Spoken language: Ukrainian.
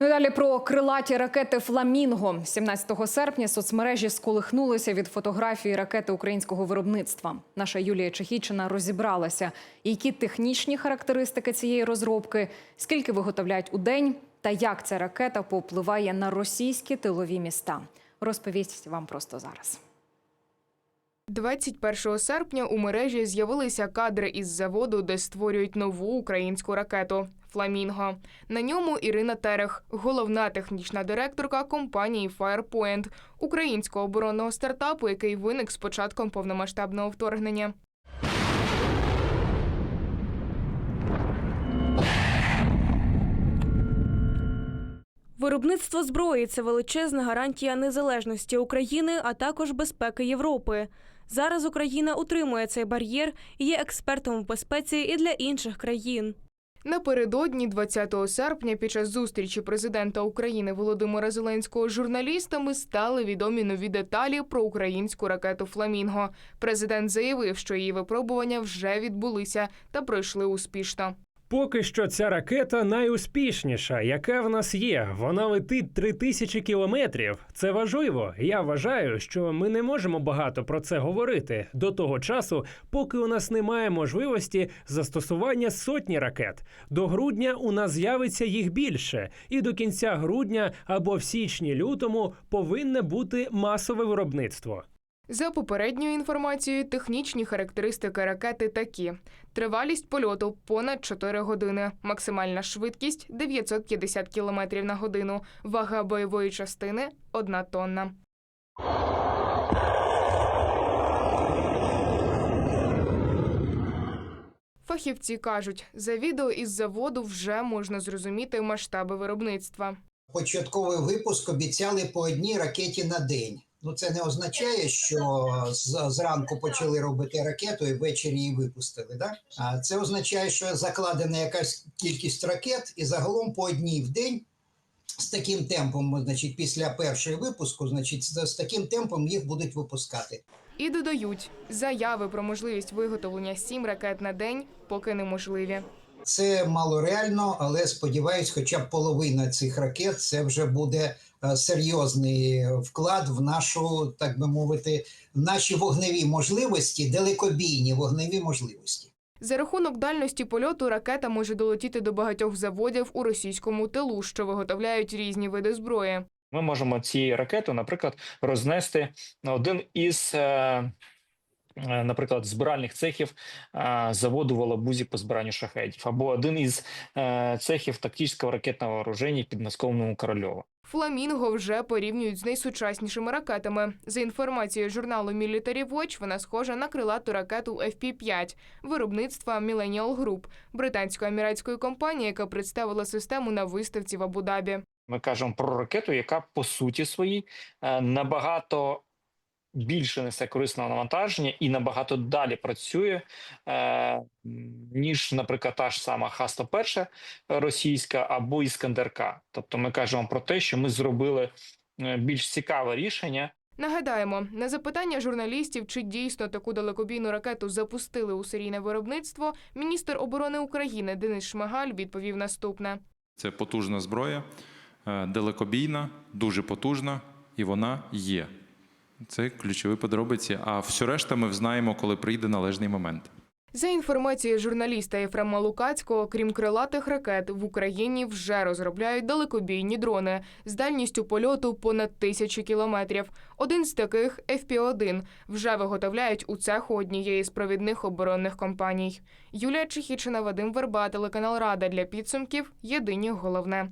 Далі про крилаті ракети Фламінго 17 серпня соцмережі сколихнулися від фотографії ракети українського виробництва. Наша Юлія Чехійчина розібралася, які технічні характеристики цієї розробки, скільки виготовляють у день, та як ця ракета повпливає на російські тилові міста. Розповість вам просто зараз. 21 серпня у мережі з'явилися кадри із заводу, де створюють нову українську ракету Фламінго. На ньому Ірина Терех, головна технічна директорка компанії Firepoint, українського оборонного стартапу, який виник з початком повномасштабного вторгнення. Виробництво зброї це величезна гарантія незалежності України, а також безпеки Європи. Зараз Україна утримує цей бар'єр і є експертом в безпеці і для інших країн. Напередодні 20 серпня під час зустрічі президента України Володимира Зеленського з журналістами стали відомі нові деталі про українську ракету Фламінго. Президент заявив, що її випробування вже відбулися та пройшли успішно. Поки що ця ракета найуспішніша, яка в нас є. Вона летить 3000 кілометрів. Це важливо. Я вважаю, що ми не можемо багато про це говорити до того часу, поки у нас немає можливості застосування сотні ракет. До грудня у нас з'явиться їх більше, і до кінця грудня або в січні-лютому повинне бути масове виробництво. За попередньою інформацією, технічні характеристики ракети такі: тривалість польоту понад 4 години, максимальна швидкість 950 км на годину, вага бойової частини 1 тонна. Фахівці кажуть, за відео із заводу вже можна зрозуміти масштаби виробництва. початковий випуск обіцяли по одній ракеті на день. Ну це не означає, що зранку почали робити ракету і ввечері її випустили. Да? А це означає, що закладена якась кількість ракет, і загалом по одній в день з таким темпом, значить, після першого випуску, значить, з, таким темпом їх будуть випускати. І додають, заяви про можливість виготовлення сім ракет на день поки неможливі. Це мало реально, але сподіваюсь, хоча б половина цих ракет це вже буде серйозний вклад в нашу, так би мовити, в наші вогневі можливості, далекобійні вогневі можливості. За рахунок дальності польоту ракета може долетіти до багатьох заводів у російському тилу, що виготовляють різні види зброї. Ми можемо цією ракетою, наприклад, рознести на один із, е, е, наприклад, збиральних цехів е, заводу в Алабузі по збиранню шахедів, або один із е, цехів тактичного ракетного вооруження в підмосковному Корольова. Фламінго вже порівнюють з найсучаснішими ракетами. За інформацією журналу Military Watch, вона схожа на крилату ракету FP-5 виробництва Millennial Group, британської аміратської компанії, яка представила систему на виставці в Абу-Дабі. Ми кажемо про ракету, яка по суті своїй е, набагато більше несе корисного навантаження і набагато далі працює, е, ніж, наприклад, та ж сама Х-101 російська або Іскандер-К. Тобто ми кажемо про те, що ми зробили е, більш цікаве рішення, Нагадаємо, на запитання журналістів, чи дійсно таку далекобійну ракету запустили у серійне виробництво, міністр оборони України Денис Шмигаль відповів наступне. Це потужна зброя, е, далекобійна, дуже потужна, і вона є. Це ключові подробиці. А все решта ми знаємо, коли прийде належний момент. За інформацією журналіста Єфрема Лукацького, крім крилатих ракет, в Україні вже розробляють далекобійні дрони з дальністю польоту понад тисячу кілометрів. Один з таких FP-1 вже виготовляють у цеху однієї з провідних оборонних компаній. Юлія Чехічина, Вадим Верба, телеканал Рада для підсумків. Єдині головне.